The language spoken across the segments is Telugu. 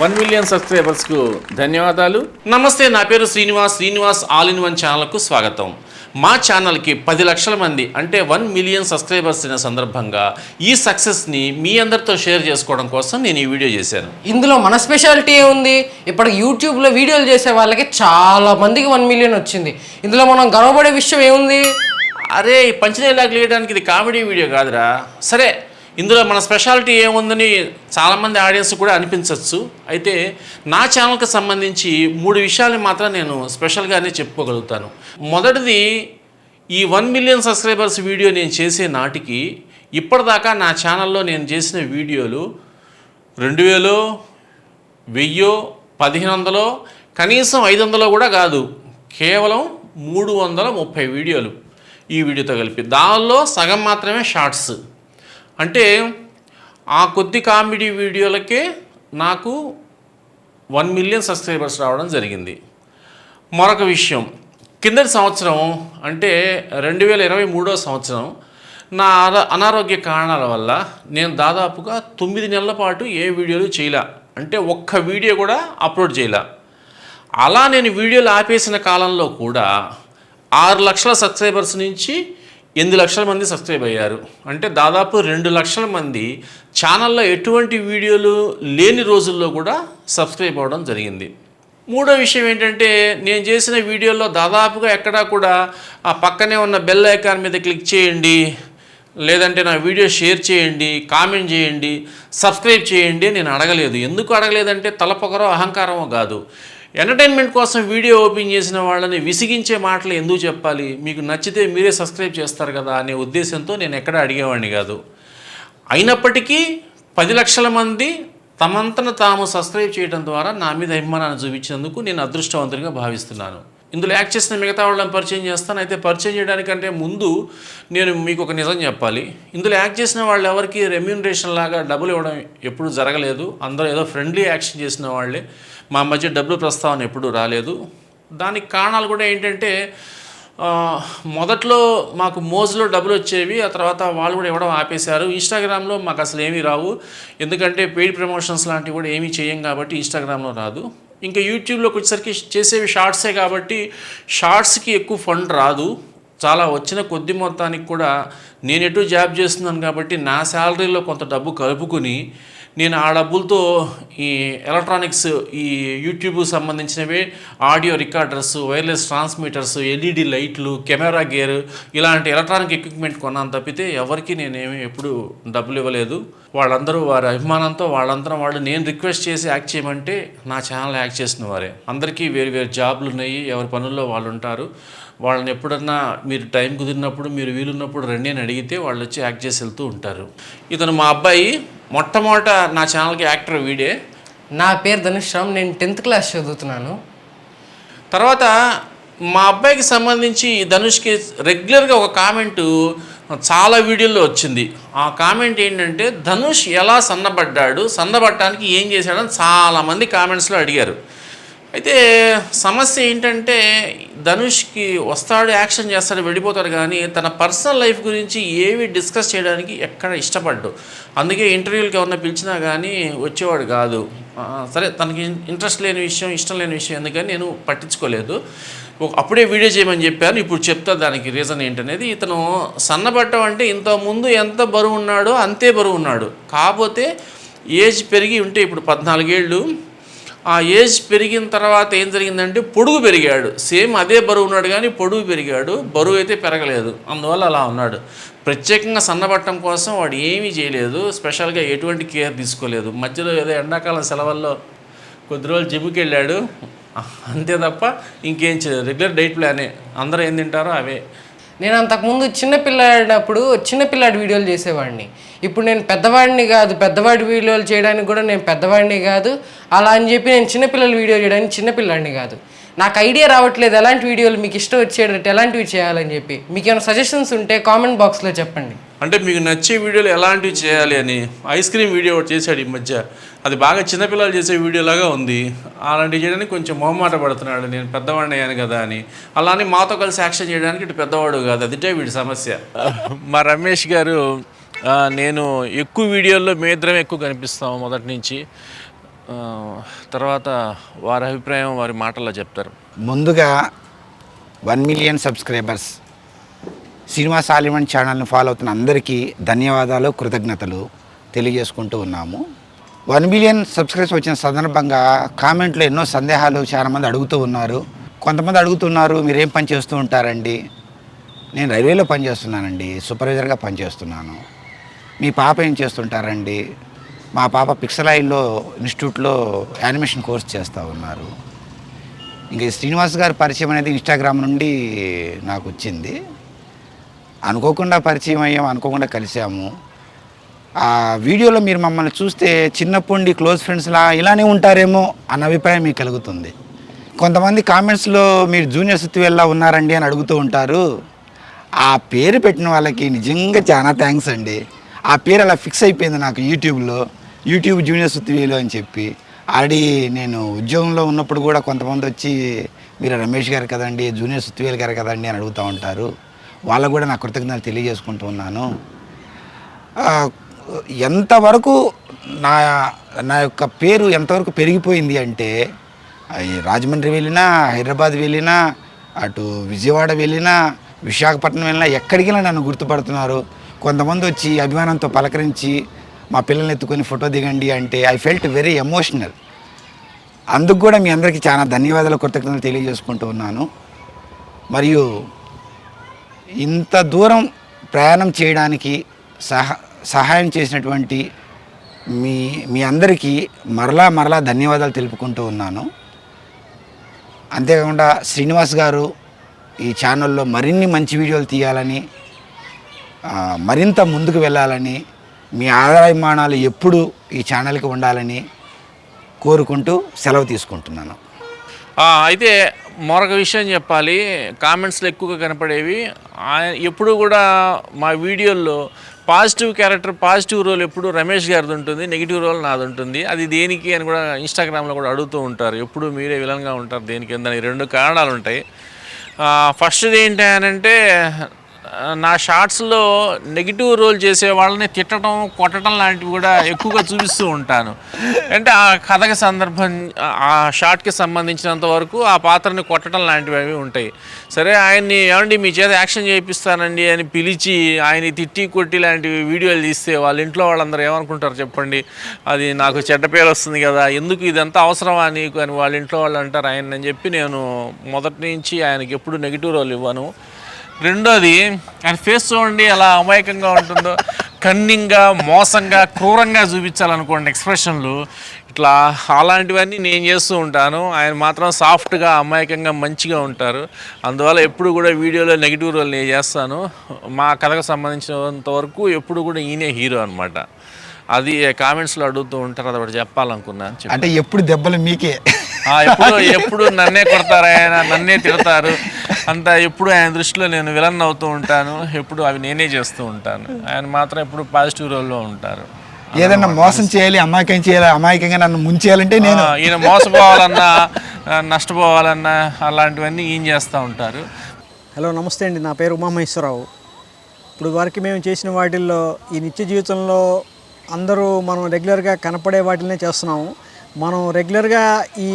వన్ మిలియన్ సబ్స్క్రైబర్స్కు ధన్యవాదాలు. నమస్తే నా పేరు Srinivas Srinivas all in one ఛానల్కు స్వాగతం. మా ఛానల్కి పది లక్షల మంది అంటే వన్ మిలియన్ సబ్స్క్రైబర్స్ అయిన సందర్భంగా ఈ సక్సెస్ని మీ అందరితో షేర్ చేసుకోవడం కోసం నేను ఈ వీడియో చేశాను. ఇందులో మన స్పెషాలిటీ ఏముంది? ఇప్పుడు యూట్యూబ్లో వీడియోలు చేసే వాళ్ళకి చాలా మందికి వన్ మిలియన్ వచ్చింది. ఇందులో మనం గర్వపడే విషయం ఏముంది? అరే ఈ పంచనీలాగా లేయడానికి ఇది కామెడీ వీడియో కాదురా. సరే ఇందులో మన స్పెషాలిటీ ఏముందని చాలామంది ఆడియన్స్ కూడా అనిపించవచ్చు. అయితే నా ఛానల్కి సంబంధించి మూడు విషయాలు మాత్రం నేను స్పెషల్గానే చెప్పుకోగలుగుతాను. మొదటిది ఈ వన్ మిలియన్ సబ్స్క్రైబర్స్ వీడియో నేను చేసే నాటికి ఇప్పటిదాకా నా ఛానల్లో నేను చేసిన వీడియోలు రెండు వేలు వెయ్యో పదిహేను వందలో కనీసం ఐదు వందలో కూడా కాదు కేవలం మూడు వందల ముప్పై వీడియోలు ఈ వీడియోతో కలిపి. దానిలో సగం మాత్రమే షార్ట్స్. అంటే ఆ కొద్ది కామెడీ వీడియోలకే నాకు వన్ మిలియన్ సబ్స్క్రైబర్స్ రావడం జరిగింది. మరొక విషయం. కిందటి సంవత్సరం అంటే రెండు వేల ఇరవై మూడో సంవత్సరం నా అనారోగ్య కారణాల వల్ల నేను దాదాపుగా తొమ్మిది నెలల పాటు ఏ వీడియోలు చేయలే. అంటే ఒక్క వీడియో కూడా అప్లోడ్ చేయలే. అలా నేను వీడియోలు ఆపేసిన కాలంలో కూడా ఆరు లక్షల సబ్స్క్రైబర్స్ నుంచి ఎనిమిది లక్షల మంది సబ్స్క్రైబ్ అయ్యారు. అంటే దాదాపు రెండు లక్షల మంది ఛానల్లో ఎటువంటి వీడియోలు లేని రోజుల్లో కూడా సబ్స్క్రైబ్ అవ్వడం జరిగింది. మూడో విషయం ఏంటంటే నేను చేసిన వీడియోలో దాదాపుగా ఎక్కడా కూడా ఆ పక్కనే ఉన్న బెల్ ఐకాన్ మీద క్లిక్ చేయండి లేదంటే నా వీడియో షేర్ చేయండి కామెంట్ చేయండి సబ్స్క్రైబ్ చేయండి నేను అడగలేదు. ఎందుకు అడగలేదంటే తలపొగరో అహంకారమో కాదు. ఎంటర్టైన్మెంట్ కోసం వీడియో ఓపెన్ చేసిన వాళ్ళని విసిగించే మాటలు ఎందుకు చెప్పాలి? మీకు నచ్చితే మీరే సబ్స్క్రైబ్ చేస్తారు కదా అనే ఉద్దేశంతో నేను ఎక్కడ అడిగేవాడిని కాదు. అయినప్పటికీ పది లక్షల మంది తమంతన తాము సబ్స్క్రైబ్ చేయడం ద్వారా నా మీద అభిమానాన్ని చూపించినందుకు నేను అదృష్టవంతుడిగా భావిస్తున్నాను. ఇందులో యాక్ట్ చేసిన మిగతా వాళ్ళని పరిచయం చేస్తాను. అయితే పరిచయం చేయడానికంటే ముందు నేను మీకు ఒక నిజం చెప్పాలి. ఇందులో యాక్ట్ చేసిన వాళ్ళు ఎవరికి రెమ్యూనరేషన్ లాగా డబ్బులు ఇవ్వడం ఎప్పుడూ జరగలేదు. అందరూ ఏదో ఫ్రెండ్లీ యాక్షన్ చేసిన వాళ్ళే. మా మధ్య డబ్బులు ప్రస్తావన ఎప్పుడూ రాలేదు. దానికి కారణాలు కూడా ఏంటంటే మొదట్లో మాకు మోజులో డబ్బులు వచ్చేవి ఆ తర్వాత వాళ్ళు కూడా ఇవ్వడం ఆపేశారు. ఇన్స్టాగ్రామ్లో మాకు అసలు ఏమీ రావు. ఎందుకంటే పెయిడ్ ప్రమోషన్స్ లాంటివి కూడా ఏమీ చేయం కాబట్టి ఇన్స్టాగ్రామ్లో రాదు. ఇంకా యూట్యూబ్లోకి వచ్చేసరికి చేసేవి షార్ట్సే కాబట్టి షార్ట్స్కి ఎక్కువ ఫండ్ రాదు. చాలా వచ్చిన కొద్ది మొత్తానికి కూడా నేను ఎటు జాబ్ చేస్తున్నాను కాబట్టి నా శాలరీలో కొంత డబ్బు కలుపుకుని నేను ఆ డబ్బులతో ఈ ఎలక్ట్రానిక్స్ ఈ యూట్యూబ్ సంబంధించినవి audio recorders wireless transmitters LED లైట్లు కెమెరా గేర్ ఇలాంటి ఎలక్ట్రానిక్ ఎక్విప్మెంట్ కొన్నాను తప్పితే ఎవరికి నేనేమి ఎప్పుడు డబ్బులు ఇవ్వలేదు. వాళ్ళందరూ వారి అభిమానంతో వాళ్ళందరం వాళ్ళు నేను రిక్వెస్ట్ చేసి యాక్ట్ చేయమంటే నా ఛానల్ యాక్ట్ చేసిన వారే. అందరికీ వేరు వేరు జాబ్లు ఉన్నాయి ఎవరి పనుల్లో వాళ్ళు ఉంటారు. వాళ్ళని ఎప్పుడన్నా మీరు టైం కుదిరినప్పుడు మీరు వీలున్నప్పుడు రండి అని అడిగితే వాళ్ళు వచ్చి యాక్ట్ చేసి వెళ్తూ ఉంటారు. ఇతను మా అబ్బాయి మొట్టమొదట నా ఛానల్కి యాక్టర్ వీడే. నా పేరు ధనుష్ రామ్ నేను టెన్త్ క్లాస్ చదువుతున్నాను. తర్వాత మా అబ్బాయికి సంబంధించి ధనుష్కి రెగ్యులర్గా ఒక కామెంటు చాలా వీడియోల్లో వచ్చింది. ఆ కామెంట్ ఏంటంటే ధనుష్ ఎలా సన్నబడ్డాడు సన్నబడటానికి ఏం చేశాడని చాలామంది కామెంట్స్లో అడిగారు. అయితే సమస్య ఏంటంటే ధనుష్కి వస్తాడు యాక్షన్ చేస్తాడు వెళ్ళిపోతాడు కానీ తన పర్సనల్ లైఫ్ గురించి ఏవి డిస్కస్ చేయడానికి ఎక్కడ ఇష్టపడ్డు. అందుకే ఇంటర్వ్యూలకి ఎవరన్నా పిలిచినా కానీ వచ్చేవాడు కాదు. సరే తనకి ఇంట్రెస్ట్ లేని విషయం ఇష్టం లేని విషయం ఎందుకని నేను పట్టించుకోలేదు. అప్పుడే వీడియో చేయమని చెప్పాను. ఇప్పుడు చెప్తా దానికి రీజన్ ఏంటనేది ఇతను సన్నబట్టం అంటే ఇంతకుముందు ఎంత బరువు ఉన్నాడో అంతే బరువు ఉన్నాడు. కాకపోతే ఏజ్ పెరిగి ఉంటే ఇప్పుడు పద్నాలుగేళ్ళు ఆ ఏజ్ పెరిగిన తర్వాత ఏం జరిగిందంటే పొడుగు పెరిగాడు. సేమ్ అదే బరువు ఉన్నాడు కానీ పొడుగు పెరిగాడు. బరువు అయితే పెరగలేదు. అందువల్ల అలా ఉన్నాడు. ప్రత్యేకంగా సన్నబట్టం కోసం వాడు ఏమీ చేయలేదు. స్పెషల్గా ఎటువంటి కేర్ తీసుకోలేదు. మధ్యలో ఏదో ఎండాకాలం సెలవుల్లో కొద్ది రోజులు జిమ్కి వెళ్ళాడు. అంతే తప్ప ఇంకేం చేయలేదు. రెగ్యులర్ డైట్ ప్లానే. అందరూ ఏం తింటారో అవే. నేను అంతకుముందు చిన్నపిల్లాడినప్పుడు చిన్నపిల్లాడి వీడియోలు చేసేవాడిని. ఇప్పుడు నేను పెద్దవాడిని కాదు. పెద్దవాడి వీడియోలు చేయడానికి కూడా నేను పెద్దవాడిని కాదు. అలా అని చెప్పి నేను చిన్నపిల్లల వీడియో చేయడానికి చిన్నపిల్లాడిని కాదు. నాకు ఐడియా రావట్లేదు ఎలాంటి వీడియోలు మీకు ఇష్టం వచ్చేటట్టు ఎలాంటివి చేయాలని చెప్పి. మీకు ఏమైనా సజెషన్స్ ఉంటే కామెంట్ బాక్స్లో చెప్పండి. అంటే మీకు నచ్చే వీడియోలు ఎలాంటివి చేయాలి అని ఐస్ క్రీమ్ వీడియో ఒకటి చేశాడు ఈ మధ్య. అది బాగా చిన్నపిల్లలు చేసే వీడియోలాగా ఉంది. అలాంటివి చేయడానికి కొంచెం మొహమాట పడుతున్నాడు. నేను పెద్దవాడిని అయ్యాను కదా అని. అలానే మాతో కలిసి యాక్షన్ చేయడానికి ఇటు పెద్దవాడు కాదు. అదిటే వీడి సమస్య. మా రమేష్ గారు నేను ఎక్కువ వీడియోల్లో మీ ఇద్దరం ఎక్కువ కనిపిస్తాము మొదటి నుంచి. తర్వాత వారి అభిప్రాయం వారి మాటల్లో చెప్తారు. ముందుగా one million subscribers Srinivas all in one ఛానల్ని ఫాలో అవుతున్న అందరికీ ధన్యవాదాలు కృతజ్ఞతలు తెలియజేసుకుంటూ ఉన్నాము. వన్ మిలియన్ సబ్స్క్రైబ్స్ వచ్చిన సందర్భంగా కామెంట్లో ఎన్నో సందేహాలు చాలామంది అడుగుతూ ఉన్నారు. కొంతమంది అడుగుతున్నారు మీరేం పని చేస్తూ ఉంటారండి? నేను రైల్వేలో పనిచేస్తున్నానండి సూపర్వైజర్గా పనిచేస్తున్నాను మీ పాప ఏం చేస్తుంటారండి? మా పాప పిక్సలైన్లో ఇన్స్టిట్యూట్లో యానిమేషన్ కోర్స్ చేస్తూ ఉన్నారు. ఇంక శ్రీనివాస్ గారి పరిచయం అనేది ఇన్స్టాగ్రామ్ నుండి నాకు వచ్చింది. అనుకోకుండా పరిచయం అయ్యాము అనుకోకుండా కలిసాము. ఆ వీడియోలో మీరు మమ్మల్ని చూస్తే చిన్నప్పటి క్లోజ్ ఫ్రెండ్స్లా ఇలానే ఉంటారేమో అన్న అభిప్రాయం మీకు కలుగుతుంది. కొంతమంది కామెంట్స్లో మీరు జూనియర్ సుత్తివెల్లా ఉన్నారండి అని అడుగుతూ ఉంటారు. ఆ పేరు పెట్టిన వాళ్ళకి నిజంగా చాలా థ్యాంక్స్ అండి. ఆ పేరు అలా ఫిక్స్ అయిపోయింది నాకు యూట్యూబ్లో యూట్యూబ్ జూనియర్ సుత్తివేలు అని చెప్పి. ఆల్రెడీ నేను ఉద్యోగంలో ఉన్నప్పుడు కూడా కొంతమంది వచ్చి మీరు రమేష్ గారు కదండి జూనియర్ సుత్తివేలు గారు కదండి అని అడుగుతూ ఉంటారు. వాళ్ళకు కూడా నా కృతజ్ఞతలు తెలియజేసుకుంటూ ఉన్నాను. ఎంతవరకు నా నా యొక్క పేరు ఎంతవరకు పెరిగిపోయింది అంటే రాజమండ్రి వెళ్ళినా హైదరాబాద్ వెళ్ళినా అటు విజయవాడ వెళ్ళినా విశాఖపట్నం వెళ్ళినా ఎక్కడికి వెళ్ళినా నన్ను గుర్తుపడుతున్నారు. కొంతమంది వచ్చి అభిమానంతో పలకరించి మా పిల్లల్ని ఎత్తుకొని ఫోటో దిగండి అంటే ఐ ఫెల్ట్ వెరీ ఎమోషనల్ అందుకు కూడా మీ అందరికీ చాలా ధన్యవాదాలు కృతజ్ఞతలు తెలియజేసుకుంటూ ఉన్నాను. మరియు ఇంత దూరం ప్రయాణం చేయడానికి సహా సహాయం చేసినటువంటి మీ మీ అందరికీ మరలా మరలా ధన్యవాదాలు తెలుపుకుంటూ ఉన్నాను. అంతేకాకుండా శ్రీనివాస్ గారు ఈ ఛానల్లో మరిన్ని మంచి వీడియోలు తీయాలని మరింత ముందుకు వెళ్ళాలని మీ ఆదాయమానాలు ఎప్పుడూ ఈ ఛానల్కి ఉండాలని కోరుకుంటూ సెలవు తీసుకుంటున్నాను. అయితే మరొక విషయం చెప్పాలి. కామెంట్స్లో ఎక్కువగా కనపడేవి. ఎప్పుడు కూడా మా వీడియోల్లో పాజిటివ్ క్యారెక్టర్ పాజిటివ్ రోల్ ఎప్పుడు రమేష్ గారిది ఉంటుంది నెగిటివ్ రోల్ నాది ఉంటుంది అది దేనికి అని కూడా ఇన్స్టాగ్రామ్లో కూడా అడుగుతూ ఉంటారు. ఎప్పుడు మీరే విలన్గా ఉంటారు దేనికి. దానికి రెండు కారణాలు ఉంటాయి ఫస్ట్ది ఏంటి అని అంటే నా షార్ట్స్లో నెగిటివ్ రోల్ చేసే వాళ్ళని తిట్టడం కొట్టడం లాంటివి కూడా ఎక్కువగా చూపిస్తూ ఉంటాను. అంటే ఆ కథకి సందర్భం ఆ షార్ట్కి సంబంధించినంత వరకు ఆ పాత్రని కొట్టడం లాంటివి అవి ఉంటాయి. సరే ఆయన్ని ఏమండి మీ చేత యాక్షన్ చేయిస్తానండి అని పిలిచి ఆయన తిట్టి కొట్టి లాంటివి వీడియోలు తీస్తే వాళ్ళ ఇంట్లో వాళ్ళందరూ ఏమనుకుంటారు చెప్పండి? అది నాకు చెడ్డ పేరు వస్తుంది కదా ఎందుకు ఇదంతా అవసరమా నీకు అని వాళ్ళ ఇంట్లో వాళ్ళు అంటారు ఆయన అని చెప్పి నేను మొదటి నుంచి ఆయనకి ఎప్పుడు నెగిటివ్ రోల్ ఇవ్వను. రెండోది ఆయన ఫేస్ చూడండి ఎలా అమాయకంగా ఉంటుందో. కన్నింగ్గా మోసంగా క్రూరంగా చూపించాలనుకోండి ఎక్స్ప్రెషన్లు. ఇట్లా అలాంటివన్నీ నేను చేస్తూ ఉంటాను. ఆయన మాత్రం సాఫ్ట్గా అమాయకంగా మంచిగా ఉంటారు. అందువల్ల ఎప్పుడు కూడా వీడియోలో నెగిటివ్ రోల్ నేను చేస్తాను. మా కథకు సంబంధించినంత వరకు ఎప్పుడు కూడా ఈయనే హీరో అనమాట అది కామెంట్స్లో అడుగుతూ ఉంటారు అది ఒకటి చెప్పాలనుకున్నాను చెప్పు. అంటే ఎప్పుడు దెబ్బలు మీకే? ఆ, ఎప్పుడు ఎప్పుడు నన్నే కొడతారు ఆయన? నన్నే తిడతారు. అంత ఎప్పుడు ఆయన దృష్టిలో నేను విలన్ అవుతూ ఉంటాను. ఎప్పుడు అవి నేనే చేస్తూ ఉంటాను. ఆయన మాత్రం ఎప్పుడు పాజిటివ్ రోల్లో ఉంటారు. ఏదన్నా మోసం చేయాలి అమాయకం చేయాలి అమాయకంగా నన్ను ముంచేయాలంటే నేను. ఈయన మోసపోవాలన్నా నష్టపోవాలన్నా అలాంటివన్నీ ఈయన చేస్తూ ఉంటారు. హలో నమస్తే అండి. నా పేరు ఉమామహేశ్వరరావు. ఇప్పుడు వరకు మేము చేసిన వాటిల్లో ఈ నిత్య జీవితంలో అందరూ మనం రెగ్యులర్గా కనపడే వాటినే చేస్తున్నాము. మనం రెగ్యులర్గా ఈ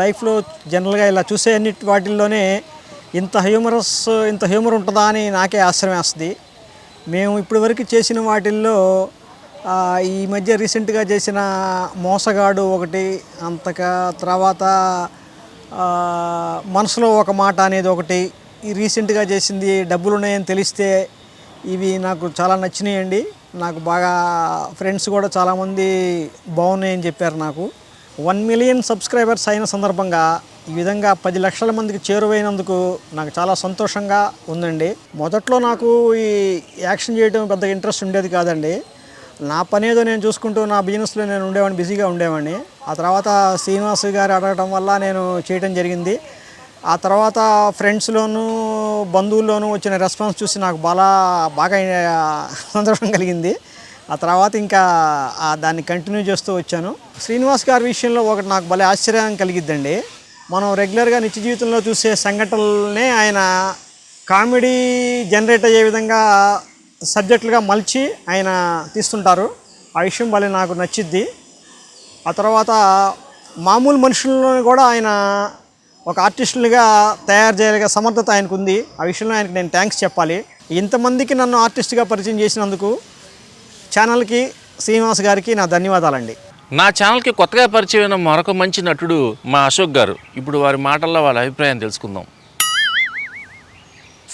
లైఫ్లో జనరల్గా ఇలా చూసే అన్ని వాటిల్లోనే ఇంత హ్యూమరస్ ఇంత హ్యూమర్ ఉంటుందా అని నాకే ఆశ్చర్యం వేస్తుంది. మేము ఇప్పటివరకు చేసిన వాటిల్లో ఈ మధ్య రీసెంట్గా చేసిన మోసగాడు ఒకటి అంతక తర్వాత మనసులో ఒక మాట అనేది ఒకటి ఈ రీసెంట్గా చేసింది డబ్బులు ఉన్నాయని తెలిస్తే ఇవి నాకు చాలా నచ్చినాయండి. నాకు బాగా ఫ్రెండ్స్ కూడా చాలామంది బాగున్నాయని చెప్పారు నాకు. వన్ మిలియన్ సబ్స్క్రైబర్స్ అయిన సందర్భంగా ఈ విధంగా పది లక్షల మందికి చేరువైనందుకు నాకు చాలా సంతోషంగా ఉందండి. మొదట్లో నాకు ఈ యాక్షన్ చేయడం పెద్ద ఇంట్రెస్ట్ ఉండేది కాదండి. నా పని ఏదో నేను చూసుకుంటూ నా బిజినెస్లో నేను ఉండేవాడిని బిజీగా ఉండేవాడిని. ఆ తర్వాత శ్రీనివాస్ గారు అడగటం వల్ల నేను చేయడం జరిగింది. ఆ తర్వాత ఫ్రెండ్స్లోను బంధువుల్లోనూ వచ్చిన రెస్పాన్స్ చూసి నాకు బాగా బాగా సంతోషం కలిగింది. ఆ తర్వాత ఇంకా దాన్ని కంటిన్యూ చేస్తూ వచ్చాను. శ్రీనివాస్ గారి విషయంలో ఒకటి నాకు భలే ఆశ్చర్యం కలిగిద్దండి. మనం రెగ్యులర్గా నిత్య జీవితంలో చూసే సంఘటనలనే ఆయన కామెడీ జనరేట్ అయ్యే విధంగా సబ్జెక్టులుగా మలిచి ఆయన తీస్తుంటారు. ఆ విషయం భలే నాకు నచ్చిద్ది. ఆ తర్వాత మామూలు మనుషులను కూడా ఆయన ఒక ఆర్టిస్టులుగా తయారు చేయగలిగే సమర్థత ఆయనకు ఉంది ఆ విషయంలో ఆయనకు నేను థ్యాంక్స్ చెప్పాలి. ఇంతమందికి నన్ను ఆర్టిస్ట్గా పరిచయం చేసినందుకు ఛానల్కి శ్రీనివాస్ గారికి నా ధన్యవాదాలండి. నా ఛానల్కి కొత్తగా పరిచయమైన మరొక మంచి నటుడు మా అశోక్ గారు. ఇప్పుడు వారి మాటల్లో వాళ్ళ అభిప్రాయం తెలుసుకుందాం.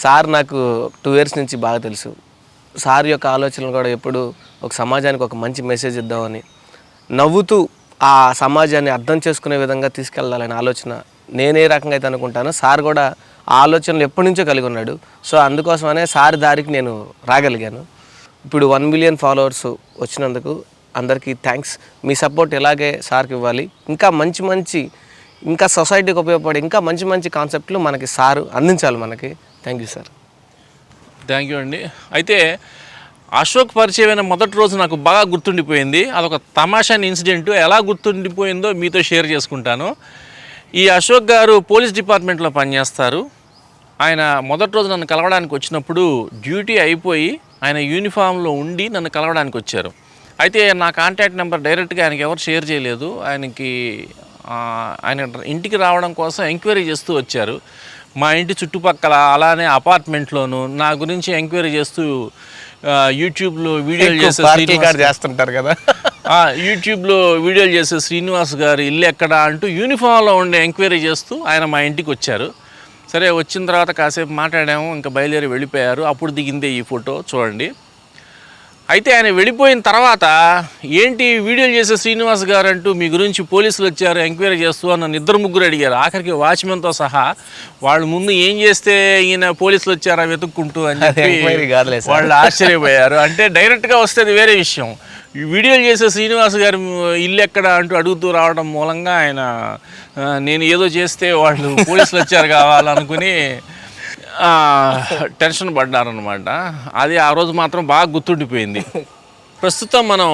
సార్ నాకు టూ ఇయర్స్ నుంచి బాగా తెలుసు. సార్ యొక్క ఆలోచనలు కూడా ఎప్పుడు ఒక సమాజానికి ఒక మంచి మెసేజ్ ఇద్దామని నవ్వుతూ ఆ సమాజాన్ని అర్థం చేసుకునే విధంగా తీసుకెళ్ళాలనే ఆలోచన నేనే రకంగా అయితే అనుకుంటానో సార్ కూడా ఆ ఆలోచనలు ఎప్పటి నుంచో కలిగి ఉన్నాడు. సో అందుకోసమనే సార్ దారికి నేను రాగలిగాను. ఇప్పుడు వన్ మిలియన్ ఫాలోవర్స్ వచ్చినందుకు అందరికీ థ్యాంక్స్ మీ సపోర్ట్ ఇలాగే సార్కి ఇవ్వాలి? ఇంకా మంచి మంచి ఇంకా సొసైటీకి ఉపయోగపడే ఇంకా మంచి మంచి కాన్సెప్ట్లు మనకి సారు అందించాలి మనకి. Thank you sir thank you అండి. అయితే అశోక్ పరిచయమైన మొదటి రోజు నాకు బాగా గుర్తుండిపోయింది. అదొక తమాషా ఇన్సిడెంట్ ఎలా గుర్తుండిపోయిందో మీతో షేర్ చేసుకుంటాను. ఈ అశోక్ గారు పోలీస్ డిపార్ట్మెంట్లో పనిచేస్తారు. ఆయన మొదటి రోజు నన్ను కలవడానికి వచ్చినప్పుడు డ్యూటీ అయిపోయి ఆయన యూనిఫామ్లో ఉండి నన్ను కలవడానికి వచ్చారు. అయితే నా కాంటాక్ట్ నెంబర్ డైరెక్ట్గా ఆయనకి ఎవరు షేర్ చేయలేదు. ఆయనకి ఆయన ఇంటికి రావడం కోసం ఎంక్వైరీ చేస్తూ వచ్చారు. మా ఇంటి చుట్టుపక్కల అలానే అపార్ట్మెంట్లోను నా గురించి ఎంక్వైరీ చేస్తూ యూట్యూబ్లో వీడియోలు చేసే శ్రీనివాస్ చేస్తుంటారు కదా. యూట్యూబ్లో వీడియోలు చేసే శ్రీనివాస్ గారు ఇల్లు ఎక్కడ అంటూ యూనిఫామ్లో ఉండే ఎంక్వైరీ చేస్తూ ఆయన మా ఇంటికి వచ్చారు. సరే వచ్చిన తర్వాత కాసేపు మాట్లాడాము ఇంకా బయలుదేరి వెళ్ళిపోయారు. అప్పుడు దిగిందే ఈ ఫోటో చూడండి. అయితే ఆయన వెళ్ళిపోయిన తర్వాత ఏంటి వీడియోలు చేసే శ్రీనివాస్ గారు అంటూ మీ గురించి పోలీసులు వచ్చారు ఎంక్వైరీ చేస్తూ నన్ను ఇద్దరు ముగ్గురు అడిగారు. ఆఖరికి వాచ్మెన్తో సహా వాళ్ళు ముందు ఏం చేస్తే ఈయన పోలీసులు వచ్చారా వెతుక్కుంటూ అని. వాళ్ళు ఆశ్చర్యపోయారు. అంటే డైరెక్ట్గా వస్తే అది వేరే విషయం. వీడియోలు చేసే శ్రీనివాస్ గారు ఇల్లు ఎక్కడ అంటూ అడుగుతూ రావడం మూలంగా ఆయన నేను ఏదో చేస్తే వాళ్ళు పోలీసులు వచ్చారు కావాలనుకుని టెన్షన్ పడ్డారనమాట అది ఆ రోజు మాత్రం బాగా గుర్తుండిపోయింది. ప్రస్తుతం మనం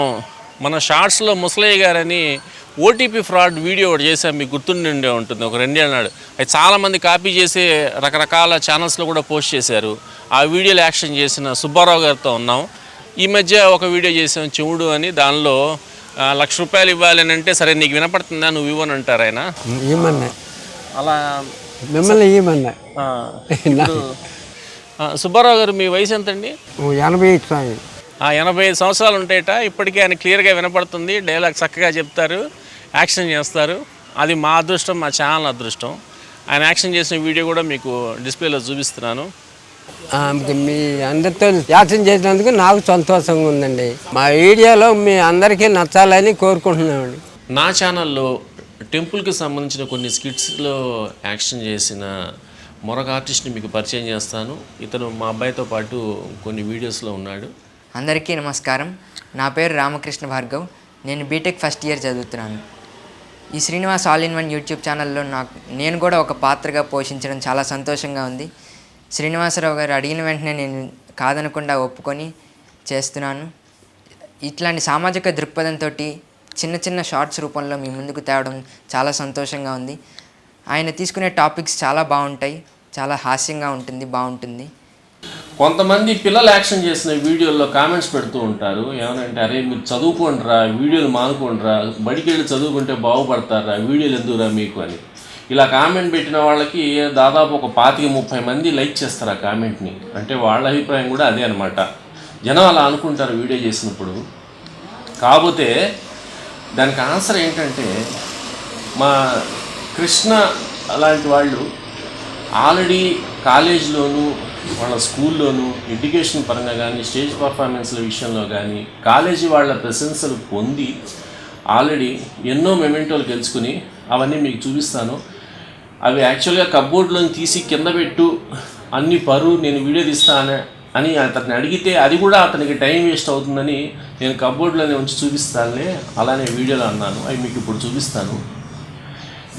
మన షార్ట్స్లో ముసలయ్య గారని ఓటీపీ ఫ్రాడ్ వీడియో ఒకటి చేసాం మీకు గుర్తుండి ఉంటుంది. ఒక రెండేళ్ళ నాడు. అది చాలామంది కాపీ చేసి రకరకాల ఛానల్స్లో కూడా పోస్ట్ చేశారు. ఆ వీడియోలు యాక్షన్ చేసిన సుబ్బారావు గారితో ఉన్నాం. ఈ మధ్య ఒక వీడియో చేసాం చెవుడు అని. దానిలో లక్ష రూపాయలు ఇవ్వాలి అని అంటే సరే నీకు వినపడుతుందా? నువ్వు ఇవ్వని అంటారు ఆయన. ఏమన్నా అలా మిమ్మల్ని ఆ, సుబ్బారావు గారు మీ వయసు ఎంతండి? ఎనభై ఆ ఎనభై ఐదు సంవత్సరాలు ఉంటాయట ఇప్పటికీ ఆయన క్లియర్గా వినపడుతుంది డైలాగ్ చక్కగా చెప్తారు యాక్షన్ చేస్తారు. అది మా అదృష్టం మా ఛానల్ అదృష్టం. ఆయన యాక్షన్ చేసిన వీడియో కూడా మీకు డిస్ప్లేలో చూపిస్తున్నాను. మీ అందరితో యాక్షన్ చేసినందుకు నాకు సంతోషంగా ఉందండి. మా వీడియోలో మీ అందరికీ నచ్చాలని కోరుకుంటున్నామండి. నా ఛానల్లో టెంపుల్కి సంబంధించిన కొన్ని స్కిట్స్లో యాక్షన్ చేసిన మరొక ఆర్టిస్ట్ని మీకు పరిచయం చేస్తాను. ఇతను మా అబ్బాయితో పాటు కొన్ని వీడియోస్లో ఉన్నాడు. అందరికీ నమస్కారం. నా పేరు రామకృష్ణ భార్గవ్. నేను బీటెక్ ఫస్ట్ ఇయర్ చదువుతున్నాను. ఈ Srinivas all in one YouTube ఛానల్లో నాకు నేను కూడా ఒక పాత్రగా పోషించడం చాలా సంతోషంగా ఉంది. శ్రీనివాసరావు గారు అడిగిన వెంటనే నేను కాదనకుండా ఒప్పుకొని చేస్తున్నాను. ఇట్లాంటి సామాజిక దృక్పథంతో చిన్న చిన్న షార్ట్స్ రూపంలో మీ ముందుకు తేవడం చాలా సంతోషంగా ఉంది. ఆయన తీసుకునే టాపిక్స్ చాలా బాగుంటాయి. చాలా హాస్యంగా ఉంటుంది బాగుంటుంది. కొంతమంది పిల్లలు యాక్షన్ చేసిన వీడియోల్లో కామెంట్స్ పెడుతూ ఉంటారు. ఏమనంటే అరే మీరు చదువుకోండిరా వీడియోలు మానుకోండిరా బడికి వెళ్ళి చదువుకుంటే బాగుపడతారా వీడియోలు ఎందుకురా మీకు అని. ఇలా కామెంట్ పెట్టిన వాళ్ళకి దాదాపు ఒక పాతిక ముప్పై మంది లైక్ చేస్తారు ఆ కామెంట్ని. అంటే వాళ్ళ అభిప్రాయం కూడా అదే అనమాట జనం అలా అనుకుంటారు వీడియో చేసినప్పుడు. కాకపోతే దానికి ఆన్సర్ ఏంటంటే మా కృష్ణ అలాంటి వాళ్ళు ఆల్రెడీ కాలేజీలోను వాళ్ళ స్కూల్లోను ఎడ్యుకేషన్ పరంగా కానీ స్టేజ్ పర్ఫార్మెన్స్ల విషయంలో కానీ కాలేజీ వాళ్ళ ప్రశంసలు పొంది ఆల్రెడీ ఎన్నో మెమెంటోలు గెలుచుకుని అవన్నీ మీకు చూపిస్తాను. అవి యాక్చువల్గా కబ్బోర్డ్లో తీసి కింద పెట్టు అన్ని పరు నేను వీడియో తీస్తానే అని అతన్ని అడిగితే అది కూడా అతనికి టైం వేస్ట్ అవుతుందని నేను కబోర్డ్లోనే ఉంచి చూపిస్తానులే అలానే వీడియోలో అన్నాను. అవి మీకు ఇప్పుడు చూపిస్తాను.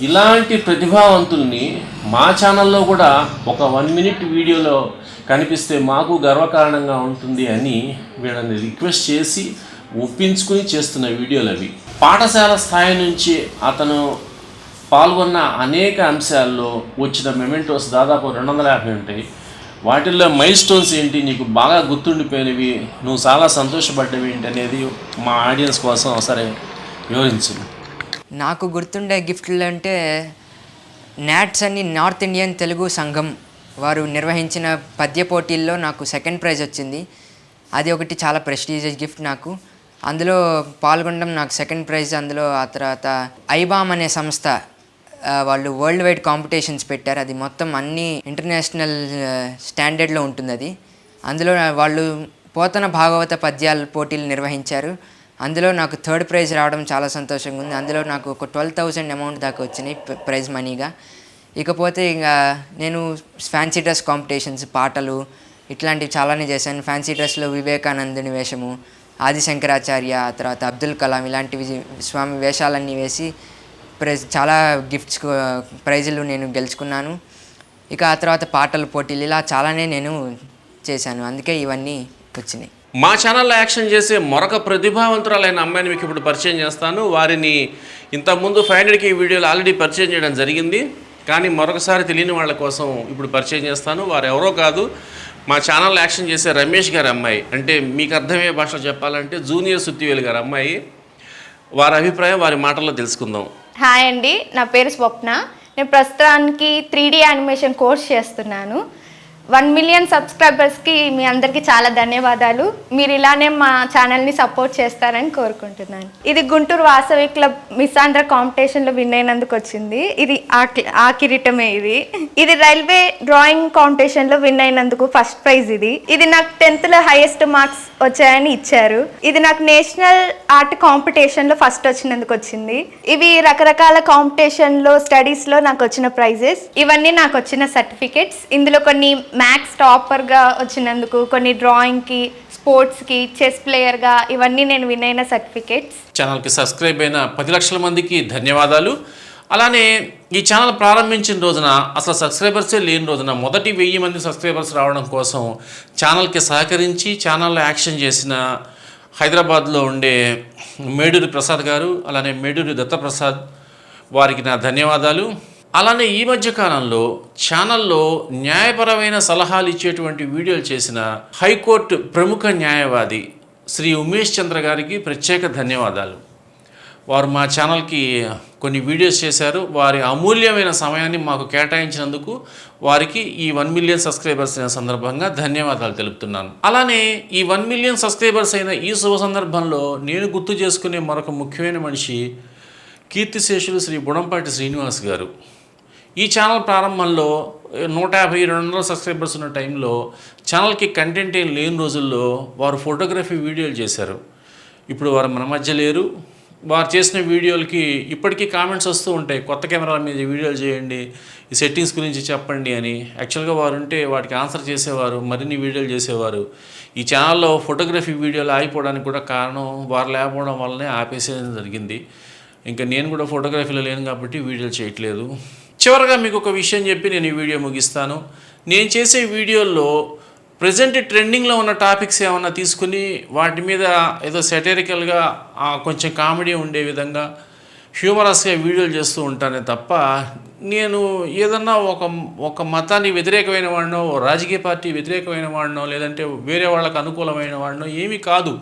ఇలాంటి ప్రతిభావంతుల్ని మా ఛానల్లో కూడా ఒక వన్ మినిట్ వీడియోలో కనిపిస్తే మాకు గర్వకారణంగా ఉంటుంది అని వీళ్ళని రిక్వెస్ట్ చేసి ఒప్పించుకుని చేస్తున్న వీడియోలు అవి. పాఠశాల స్థాయి నుంచి అతను పాల్గొన్న అనేక అంశాల్లో వచ్చిన మెమెంటోస్ దాదాపు రెండు వందల యాభై ఉంటాయి. వాటిల్లో మైల్ స్టోన్స్ ఏంటి? నీకు బాగా గుర్తుండిపోయినవి నువ్వు చాలా సంతోషపడ్డవి ఏంటి అనేది మా ఆడియన్స్ కోసం ఒకసారి వివరించు. నాకు గుర్తుండే గిఫ్ట్లు అంటే నాట్స్ అని నార్త్ ఇండియన్ తెలుగు సంఘం వారు నిర్వహించిన పద్య పోటీల్లో నాకు సెకండ్ ప్రైజ్ వచ్చింది. అది ఒకటి చాలా ప్రెస్టీజియస్ గిఫ్ట్ నాకు. అందులో పాల్గొనడం నాకు సెకండ్ ప్రైజ్ అందులో ఆ తర్వాత ఐబామ్ అనే సంస్థ వాళ్ళు వరల్డ్ వైడ్ కాంపిటీషన్స్ పెట్టారు. అది మొత్తం అన్ని ఇంటర్నేషనల్ స్టాండర్డ్లో ఉంటుంది అది. అందులో వాళ్ళు పోతన భాగవత పద్యాల పోటీలు నిర్వహించారు. అందులో నాకు థర్డ్ ప్రైజ్ రావడం చాలా సంతోషంగా ఉంది. అందులో నాకు ఒక ట్వెల్వ్ థౌజండ్ అమౌంట్ దాకా వచ్చినాయి ప్రైజ్ మనీగా ఇకపోతే ఇంకా నేను ఫ్యాన్సీ డ్రెస్ కాంపిటీషన్స్ పాటలు ఇట్లాంటివి చాలానే చేశాను. ఫ్యాన్సీ డ్రెస్లో వివేకానందుని వేషము ఆది శంకరాచార్య తర్వాత అబ్దుల్ కలాం ఇలాంటివి స్వామి వేషాలన్నీ వేసి ప్రైజ్ చాలా గిఫ్ట్స్ ప్రైజులు నేను గెలుచుకున్నాను. ఇక ఆ తర్వాత పాటల పోటీలు ఇలా చాలానే నేను చేశాను. అందుకే ఇవన్నీ వచ్చినాయి. మా ఛానల్లో యాక్షన్ చేసే మరొక ప్రతిభావంతురాలైన అమ్మాయిని మీకు ఇప్పుడు పరిచయం చేస్తాను. వారిని ఇంతకుముందు ఫైవ్ హండ్రెడ్కి వీడియోలు ఆల్రెడీ పరిచయం చేయడం జరిగింది. కానీ మరొకసారి తెలియని వాళ్ళ కోసం ఇప్పుడు పరిచయం చేస్తాను. వారు ఎవరో కాదు మా ఛానల్లో యాక్షన్ చేసే రమేష్ గారి అమ్మాయి. అంటే మీకు అర్థమయ్యే భాషలో చెప్పాలంటే జూనియర్ సుత్తివేలు గారి అమ్మాయి. వారి అభిప్రాయం వారి మాటల్లో తెలుసుకుందాం. హాయ్ అండి నా పేరు స్వప్న. నేను ప్రస్తుతానికి త్రీ యానిమేషన్ కోర్స్ చేస్తున్నాను. వన్ మిలియన్ సబ్స్క్రైబర్స్కి మీ అందరికీ చాలా ధన్యవాదాలు. మీరు ఇలానే మా ఛానల్ని సపోర్ట్ చేస్తారని కోరుకుంటున్నాను. ఇది గుంటూరు వాసవి క్లబ్ మిస్ ఆంధ్ర కాంపిటీషన్లో విన్ అయినందుకు వచ్చింది. ఇది ఆ ఆ కిరీటమే ఇది. ఇది రైల్వే డ్రాయింగ్ కాంపిటీషన్లో విన్ అయినందుకు ఫస్ట్ ప్రైజ్ ఇది. ఇది నాకు టెన్త్లో హైయెస్ట్ మార్క్స్ వచ్చాయని ఇచ్చారు. ఇది నాకు నేషనల్ ఆర్ట్ కాంపిటీషన్లో ఫస్ట్ వచ్చినందుకు వచ్చింది. ఇవి రకరకాల కాంపిటీషన్లో స్టడీస్లో నాకు వచ్చిన ప్రైజెస్. ఇవన్నీ నాకు వచ్చిన సర్టిఫికెట్స్. ఇందులో కొన్ని మ్యాథ్స్ టాపర్గా వచ్చినందుకు కొన్ని డ్రాయింగ్కి స్పోర్ట్స్కి చెస్ ప్లేయర్గా ఇవన్నీ నేను విన్ అయిన ఛానల్కి సబ్స్క్రైబ్ అయిన పది లక్షల మందికి ధన్యవాదాలు. అలానే ఈ ఛానల్ ప్రారంభించిన రోజున అసలు సబ్స్క్రైబర్సే లేని రోజున మొదటి వెయ్యి మంది సబ్స్క్రైబర్స్ రావడం కోసం ఛానల్కి సహకరించి ఛానల్లో యాక్షన్ చేసిన హైదరాబాద్లో ఉండే మేడూరి ప్రసాద్ గారు అలానే మేడూరి దత్తప్రసాద్ వారికి నా ధన్యవాదాలు. అలానే ఈ మధ్య కాలంలో ఛానల్లో న్యాయపరమైన సలహాలు ఇచ్చేటువంటి వీడియోలు చేసిన హైకోర్టు ప్రముఖ న్యాయవాది శ్రీ ఉమేష్ చంద్ర గారికి ప్రత్యేక ధన్యవాదాలు. వారు మా ఛానల్కి కొన్ని వీడియోస్ చేశారు. వారి అమూల్యమైన సమయాన్ని మాకు కేటాయించినందుకు వారికి ఈ వన్ మిలియన్ సబ్స్క్రైబర్స్ అయిన సందర్భంగా ధన్యవాదాలు తెలుపుతున్నాను. అలానే ఈ వన్ మిలియన్ సబ్స్క్రైబర్స్ అయిన ఈ శుభ సందర్భంలో నేను గుర్తు చేసుకునే మరొక ముఖ్యమైన మనిషి కీర్తిశేషులు శ్రీ బుడంపాటి శ్రీనివాస్ గారు. ఈ ఛానల్ ప్రారంభంలో నూట యాభై రెండు వందల సబ్స్క్రైబర్స్ ఉన్న టైంలో ఛానల్కి కంటెంట్ ఏం లేని రోజుల్లో వారు ఫోటోగ్రఫీ వీడియోలు చేశారు. ఇప్పుడు వారు మన మధ్య లేరు. వారు చేసిన వీడియోలకి ఇప్పటికీ కామెంట్స్ వస్తూ ఉంటాయి. కొత్త కెమెరాల మీద వీడియోలు చేయండి ఈ సెట్టింగ్స్ గురించి చెప్పండి అని. యాక్చువల్గా వారు ఉంటే వాటికి ఆన్సర్ చేసేవారు మరిన్ని వీడియోలు చేసేవారు. ఈ ఛానల్లో ఫోటోగ్రఫీ వీడియోలు ఆగిపోవడానికి కూడా కారణం వారు లేకపోవడం వల్లనే ఆపేసేయడం జరిగింది. ఇంకా నేను కూడా ఫోటోగ్రఫీలో లేను కాబట్టి వీడియోలు చేయట్లేదు. చివరగా మీకు ఒక విషయం చెప్పి నేను ఈ వీడియో ముగిస్తాను. నేను చేసే వీడియోల్లో ప్రజెంట్ ట్రెండింగ్లో ఉన్న టాపిక్స్ ఏమన్నా తీసుకుని వాటి మీద ఏదో సెటరికల్గా కొంచెం కామెడీ ఉండే విధంగా హ్యూమరస్గా వీడియోలు చేస్తూ ఉంటానే తప్ప నేను ఏదన్నా ఒక ఒక మతానికి వ్యతిరేకమైన వాడినో రాజకీయ పార్టీ వ్యతిరేకమైన వాడినో లేదంటే వేరే వాళ్ళకు అనుకూలమైన వాడినో ఏమీ కాదు.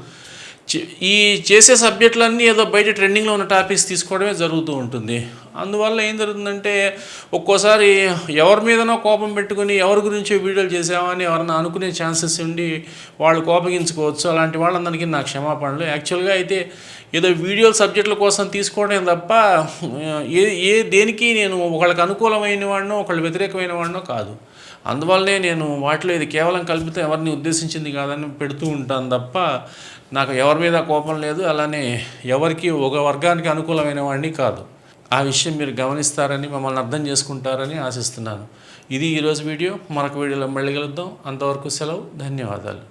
చే- ఈ చేసే సబ్జెక్టులన్నీ ఏదో బయట ట్రెండింగ్లో ఉన్న టాపిక్స్ తీసుకోవడమే జరుగుతూ ఉంటుంది. అందువల్ల ఏం జరుగుతుందంటే ఒక్కోసారి ఎవరి మీదనో కోపం పెట్టుకుని ఎవరి గురించి వీడియోలు చేసామని ఎవరన్నా అనుకునే ఛాన్సెస్ ఉండి వాళ్ళు కోపగించుకోవచ్చు. అలాంటి వాళ్ళందరికీ నా క్షమాపణలు. యాక్చువల్గా అయితే ఏదో వీడియోల సబ్జెక్టుల కోసం తీసుకోవడం తప్ప ఏ ఏ దేనికి నేను ఒకళ్ళకి అనుకూలమైన వాడినో ఒకళ్ళు వ్యతిరేకమైన వాడినో కాదు. అందువల్లనే నేను వాటిలో ఇది కేవలం కల్పితం ఎవరిని ఉద్దేశించింది కాదని పెడుతూ ఉంటాను తప్ప నాకు ఎవరి మీద కోపం లేదు. అలానే ఎవరికి ఒక వర్గానికి అనుకూలమైన వాడిని కాదు. ఆ విషయం మీరు గమనిస్తారని మమ్మల్ని అర్థం చేసుకుంటారని ఆశిస్తున్నాను. ఇది ఈరోజు వీడియో. మరొక వీడియోలో మళ్ళీ కలుద్దాం. అంతవరకు సెలవు. ధన్యవాదాలు.